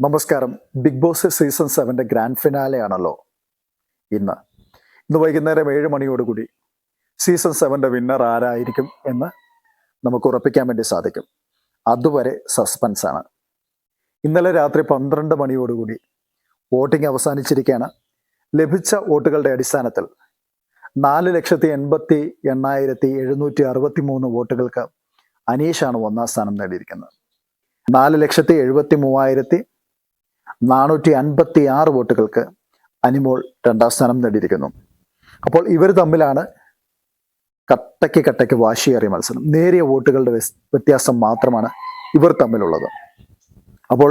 നമസ്കാരം. Big boss season സെവന്റെ grand finale ആണല്ലോ ഇന്ന്. ഇന്ന് വൈകുന്നേരം ഏഴ് മണിയോടുകൂടി സീസൺ സെവന്റെ വിന്നർ ആരായിരിക്കും എന്ന് നമുക്ക് ഉറപ്പിക്കാൻ വേണ്ടി സാധിക്കും. അതുവരെ സസ്പെൻസ് ആണ് ഇന്നലെ രാത്രി പന്ത്രണ്ട് മണിയോടുകൂടി വോട്ടിംഗ് അവസാനിച്ചിരിക്കുകയാണ്. ലഭിച്ച വോട്ടുകളുടെ അടിസ്ഥാനത്തിൽ നാല് ലക്ഷത്തി എൺപത്തി എണ്ണായിരത്തി എഴുന്നൂറ്റി അറുപത്തി മൂന്ന് വോട്ടുകൾക്ക് അനീഷാണ് ഒന്നാം സ്ഥാനം നേടിയിരിക്കുന്നത്. നാല് ലക്ഷത്തി എഴുപത്തി മൂവായിരത്തി നാനൂറ്റി അൻപത്തി ആറ് വോട്ടുകൾക്ക് അനിമോൾ രണ്ടാം സ്ഥാനം നേടിയിരിക്കുന്നു. അപ്പോൾ ഇവർ തമ്മിലാണ് കട്ടയ്ക്ക് കട്ടയ്ക്ക് വാശിയേറിയ മത്സരം. നേരിയ വോട്ടുകളുടെ വ്യത്യാസം മാത്രമാണ് ഇവർ തമ്മിലുള്ളത്. അപ്പോൾ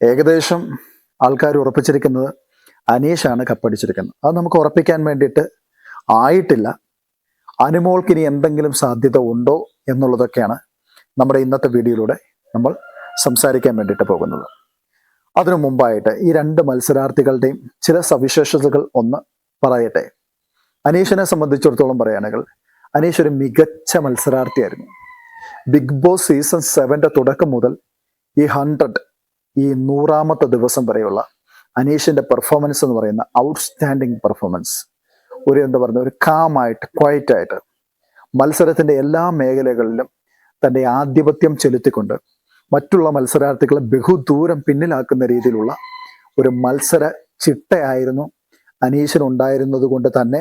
ഏകദേശം ആൾക്കാർ ഉറപ്പിച്ചിരിക്കുന്നത് അനീഷാണ് കപ്പടിച്ചിരിക്കുന്നത്. അത് നമുക്ക് ഉറപ്പിക്കാൻ വേണ്ടിയിട്ട് ആയിട്ടില്ല. അനുമോൾക്ക് ഇനി എന്തെങ്കിലും സാധ്യത ഉണ്ടോ എന്നുള്ളതൊക്കെയാണ് നമ്മുടെ ഇന്നത്തെ വീഡിയോയിലൂടെ നമ്മൾ സംസാരിക്കാൻ വേണ്ടിയിട്ട് പോകുന്നത്. അതിനു മുമ്പായിട്ട് ഈ രണ്ട് മത്സരാർത്ഥികളുടെയും ചില സവിശേഷതകൾ ഒന്ന് പറയട്ടെ. അനീഷിനെ സംബന്ധിച്ചിടത്തോളം പറയുകയാണെങ്കിൽ അനീഷ് ഒരു മികച്ച മത്സരാർത്ഥിയായിരുന്നു. ബിഗ് ബോസ് സീസൺ സെവന്റെ തുടക്കം മുതൽ ഈ ഹൺഡ്രഡ് ഈ നൂറാമത്തെ ദിവസം വരെയുള്ള അനീഷിന്റെ പെർഫോമൻസ് എന്ന് പറയുന്ന ഔട്ട്സ്റ്റാൻഡിങ് പെർഫോമൻസ് ഒരു എന്താ പറയുക ഒരു കാമായിട്ട് ക്വയറ്റായിട്ട് മത്സരത്തിന്റെ എല്ലാ മേഖലകളിലും തന്റെ ആധിപത്യം ചെലുത്തിക്കൊണ്ട് മറ്റുള്ള മത്സരാർത്ഥികളെ ബഹുദൂരം പിന്നിലാക്കുന്ന രീതിയിലുള്ള ഒരു മത്സര ചിട്ടയായിരുന്നു അനീഷിന് ഉണ്ടായിരുന്നത് കൊണ്ട് തന്നെ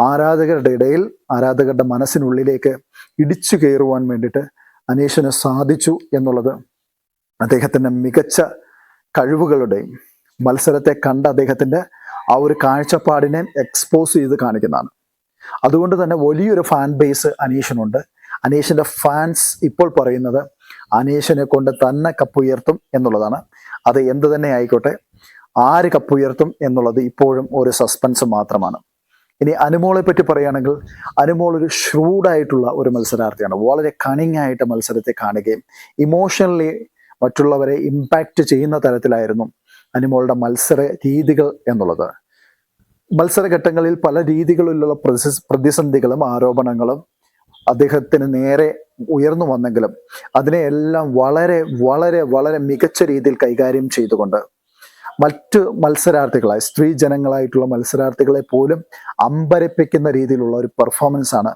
ആരാധകരുടെ ഇടയിൽ ആരാധകരുടെ മനസ്സിനുള്ളിലേക്ക് ഇടിച്ചു കയറുവാൻ വേണ്ടിയിട്ട് അനീഷിന് സാധിച്ചു എന്നുള്ളത് അദ്ദേഹത്തിന്റെ മികച്ച കഴിവുകളുടെയും മത്സരത്തെ കണ്ട അദ്ദേഹത്തിന്റെ ആ ഒരു കാഴ്ചപ്പാടിനെ എക്സ്പോസ് ചെയ്ത് കാണിക്കുന്നതാണ്. അതുകൊണ്ട് തന്നെ വലിയൊരു ഫാൻ ബേസ് അനീഷിനുണ്ട് അനീഷിന്റെ ഫാൻസ് ഇപ്പോൾ പറയുന്നത് അനീഷിനെ കൊണ്ട് തന്നെ കപ്പുയർത്തും എന്നുള്ളതാണ്. അത് എന്ത് തന്നെ ആയിക്കോട്ടെ ആര് കപ്പുയർത്തും എന്നുള്ളത് ഇപ്പോഴും ഒരു സസ്പെൻസ് മാത്രമാണ്. ഇനി അനുമോളെ പറ്റി പറയുകയാണെങ്കിൽ അനുമോൾ ഒരു ഷ്രൂഡായിട്ടുള്ള ഒരു മത്സരാർത്ഥിയാണ്. വളരെ കണിങ് ആയിട്ട് മത്സരത്തെ കാണുകയും ഇമോഷണലി മറ്റുള്ളവരെ ഇമ്പാക്റ്റ് ചെയ്യുന്ന തരത്തിലായിരുന്നു അനുമോളുടെ മത്സര രീതികൾ എന്നുള്ളത്. മത്സരഘട്ടങ്ങളിൽ പല രീതികളിലുള്ള പ്രതിസ- പ്രതിസന്ധികളും ആരോപണങ്ങളും അദ്ദേഹത്തിന് നേരെ ഉയർന്നു വന്നെങ്കിലും അതിനെയെല്ലാം വളരെ വളരെ വളരെ മികച്ച രീതിയിൽ കൈകാര്യം ചെയ്തുകൊണ്ട് മറ്റ് മത്സരാർത്ഥികളായ സ്ത്രീ ജനങ്ങളായിട്ടുള്ള മത്സരാർത്ഥികളെ പോലും അമ്പരപ്പിക്കുന്ന രീതിയിലുള്ള ഒരു പെർഫോമൻസ് ആണ്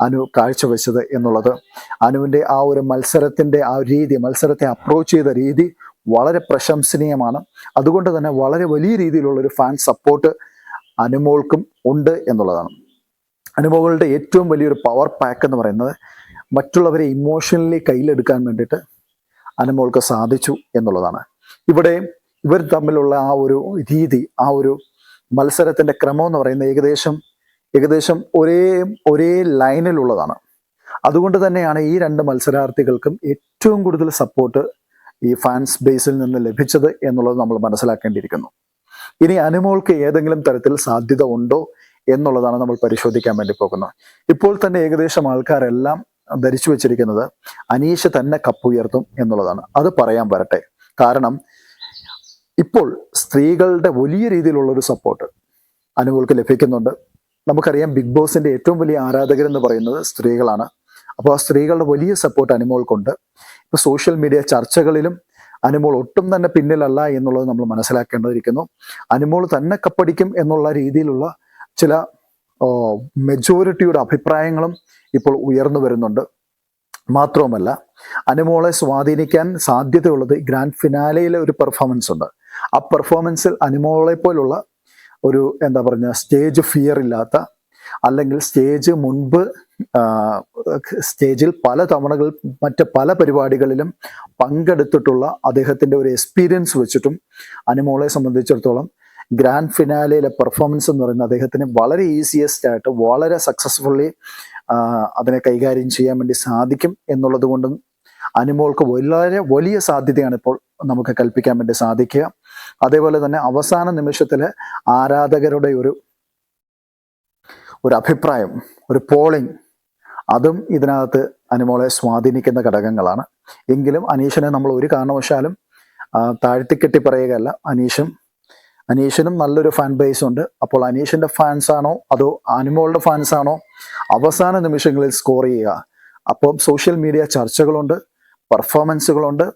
അനു കാഴ്ചവെച്ചത് എന്നുള്ളത്. അനുവിന്റെ ആ ഒരു മത്സരത്തിന്റെ ആ രീതി മത്സരത്തെ അപ്രോച്ച് ചെയ്ത രീതി വളരെ പ്രശംസനീയമാണ്. അതുകൊണ്ട് തന്നെ വളരെ വലിയ രീതിയിലുള്ള ഒരു ഫാൻ സപ്പോർട്ട് അനുമോൾക്കും ഉണ്ട് എന്നുള്ളതാണ്. അനുമോളുടെ ഏറ്റവും വലിയൊരു പവർ പാക്ക് എന്ന് പറയുന്നത് മറ്റുള്ളവരെ ഇമോഷണലി കയ്യിലെടുക്കാൻ വേണ്ടിയിട്ട് അനുമോൾക്ക് സാധിച്ചു എന്നുള്ളതാണ്. ഇവിടെ ഇവർ തമ്മിലുള്ള ആ ഒരു രീതി ആ ഒരു മത്സരത്തിന്റെ ക്രമം എന്ന് പറയുന്നത് ഏകദേശം ഏകദേശം ഒരേ ഒരേ ലൈനിലുള്ളതാണ് അതുകൊണ്ട് തന്നെയാണ് ഈ രണ്ട് മത്സരാർത്ഥികൾക്കും ഏറ്റവും കൂടുതൽ സപ്പോർട്ട് ഈ ഫാൻസ് ബേസിൽ നിന്ന് ലഭിച്ചത് എന്നുള്ളത് നമ്മൾ മനസ്സിലാക്കേണ്ടിയിരിക്കുന്നു. ഇനി അനുമോൾക്ക് ഏതെങ്കിലും തരത്തിൽ സാധ്യത ഉണ്ടോ? എന്നുള്ളതാണ് നമ്മൾ പരിശോധിക്കാൻ വേണ്ടി പോകുന്നത്. ഇപ്പോൾ തന്നെ ഏകദേശം ആൾക്കാരെല്ലാം ധരിച്ചു വെച്ചിരിക്കുന്നത് അനീഷ് തന്നെ കപ്പുയർത്തും എന്നുള്ളതാണ്. അത് പറയാൻ വരട്ടെ. കാരണം ഇപ്പോൾ സ്ത്രീകളുടെ വലിയ രീതിയിലുള്ള ഒരു സപ്പോർട്ട് അനുകൂലക്ക് ലഭിക്കുന്നുണ്ട്. നമുക്കറിയാം ബിഗ് ബോസിന്റെ ഏറ്റവും വലിയ ആരാധകർ എന്ന് പറയുന്നത് സ്ത്രീകളാണ്. അപ്പോൾ ആ സ്ത്രീകളുടെ വലിയ സപ്പോർട്ട് അനുമോൾക്കുണ്ട്. ഇപ്പോൾ സോഷ്യൽ മീഡിയ ചർച്ചകളിലും അനുമോൾ ഒട്ടും തന്നെ പിന്നിലല്ല എന്നുള്ളത് നമ്മൾ മനസ്സിലാക്കേണ്ടിയിരിക്കുന്നു അനുമോൾ തന്നെ കപ്പടിക്കും എന്നുള്ള രീതിയിലുള്ള ചില മെജോറിറ്റിയുടെ അഭിപ്രായങ്ങളും ഇപ്പോൾ ഉയർന്നു വരുന്നുണ്ട്. മാത്രവുമല്ല അനുമോളെ സ്വാധീനിക്കാൻ സാധ്യതയുള്ളത് ഗ്രാൻഡ് ഫിനാലയിലെ ഒരു പെർഫോമൻസ് ഉണ്ട്. ആ പെർഫോമൻസിൽ അനുമോളെ പോലുള്ള ഒരു എന്താ പറഞ്ഞ സ്റ്റേജ് ഫിയർ ഇല്ലാത്ത അല്ലെങ്കിൽ സ്റ്റേജ് മുൻപ് സ്റ്റേജിൽ പല തവണകൾ മറ്റ് പല പരിപാടികളിലും പങ്കെടുത്തിട്ടുള്ള അദ്ദേഹത്തിന്റെ ഒരു എക്സ്പീരിയൻസ് വെച്ചിട്ടും അനുമോളെ സംബന്ധിച്ചിടത്തോളം ഗ്രാൻഡ് ഫിനാലയിലെ പെർഫോമൻസ് എന്ന് പറയുന്നത് അദ്ദേഹത്തിന് വളരെ ഈസിയസ്റ്റ് ആയിട്ട് വളരെ സക്സസ്ഫുള്ളി അതിനെ കൈകാര്യം ചെയ്യാൻ വേണ്ടി സാധിക്കും എന്നുള്ളത് കൊണ്ടും അനുമോൾക്ക് വളരെ വലിയ സാധ്യതയാണ് ഇപ്പോൾ നമുക്ക് കൽപ്പിക്കാൻ വേണ്ടി സാധിക്കുക. അതേപോലെ തന്നെ അവസാന നിമിഷത്തിൽ ആരാധകരുടെ ഒരു ഒരു അഭിപ്രായം ഒരു പോളിംഗ് അതും ഇതിനകത്ത് അനുമോളെ സ്വാധീനിക്കുന്ന ഘടകങ്ങളാണ്. എങ്കിലും അനീഷിനെ നമ്മൾ ഒരു കാരണവശാലും താഴ്ത്തിക്കെട്ടി പറയുകയല്ല. അനീഷും അനീഷിനും നല്ലൊരു ഫാൻ ബേസ് ഉണ്ട്. അപ്പോൾ അനീഷിന്റെ ഫാൻസ് ആണോ? അതോ അനിമോളുടെ ഫാൻസ് ആണോ? അവസാന നിമിഷങ്ങളിൽ സ്കോർ ചെയ്യുക. അപ്പം സോഷ്യൽ മീഡിയ ചർച്ചകളുണ്ട് പെർഫോമൻസുകളുണ്ട്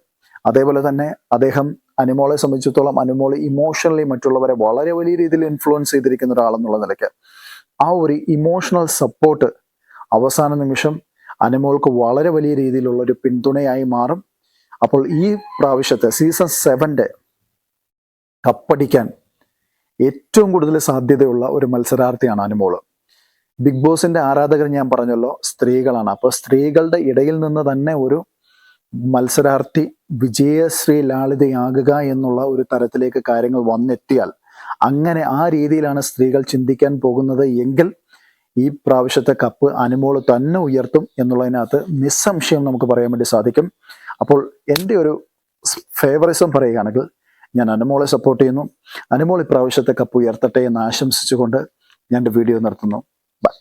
അതേപോലെ തന്നെ അദ്ദേഹം അനിമോളെ സംബന്ധിച്ചിടത്തോളം അനിമോൾ ഇമോഷണലി മറ്റുള്ളവരെ വളരെ വലിയ രീതിയിൽ ഇൻഫ്ലുവൻസ് ചെയ്തിരിക്കുന്ന ഒരാളെന്നുള്ള നിലയ്ക്ക് ആ ഒരു ഇമോഷണൽ സപ്പോർട്ട് അവസാന നിമിഷം അനിമോൾക്ക് വളരെ വലിയ രീതിയിലുള്ള ഒരു പിന്തുണയായി മാറും. അപ്പോൾ ഈ പ്രാവശ്യത്തെ സീസൺ സെവന്റെ കപ്പടിക്കാൻ ഏറ്റവും കൂടുതൽ സാധ്യതയുള്ള ഒരു മത്സരാർത്ഥിയാണ് അനുമോൾ ബിഗ് ബോസിന്റെ ആരാധകർ ഞാൻ പറഞ്ഞല്ലോ സ്ത്രീകളാണ്. അപ്പോൾ സ്ത്രീകളുടെ ഇടയിൽ നിന്ന് തന്നെ ഒരു മത്സരാർത്ഥി വിജയശ്രീ ലാളിതയാകുക എന്നുള്ള ഒരു തരത്തിലേക്ക് കാര്യങ്ങൾ വന്നെത്തിയാൽ അങ്ങനെ ആ രീതിയിലാണ് സ്ത്രീകൾ ചിന്തിക്കാൻ പോകുന്നത് എങ്കിൽ ഈ പ്രാവശ്യത്തെ കപ്പ് അനുമോൾ തന്നെ ഉയർത്തും എന്നുള്ളതിനകത്ത് നിസ്സംശയം നമുക്ക് പറയാൻ വേണ്ടി സാധിക്കും. അപ്പോൾ എന്റെ ഒരു ഫേവറിസം പറയുകയാണെങ്കിൽ ഞാൻ അനുമോളെ സപ്പോർട്ട് ചെയ്യുന്നു. അനുമോൾ ഇപ്രാവശ്യത്തെ കപ്പ് ഉയർത്തട്ടെ എന്ന് ആശംസിച്ചുകൊണ്ട് ഞാൻ വീഡിയോ നിർത്തുന്നു. ബൈ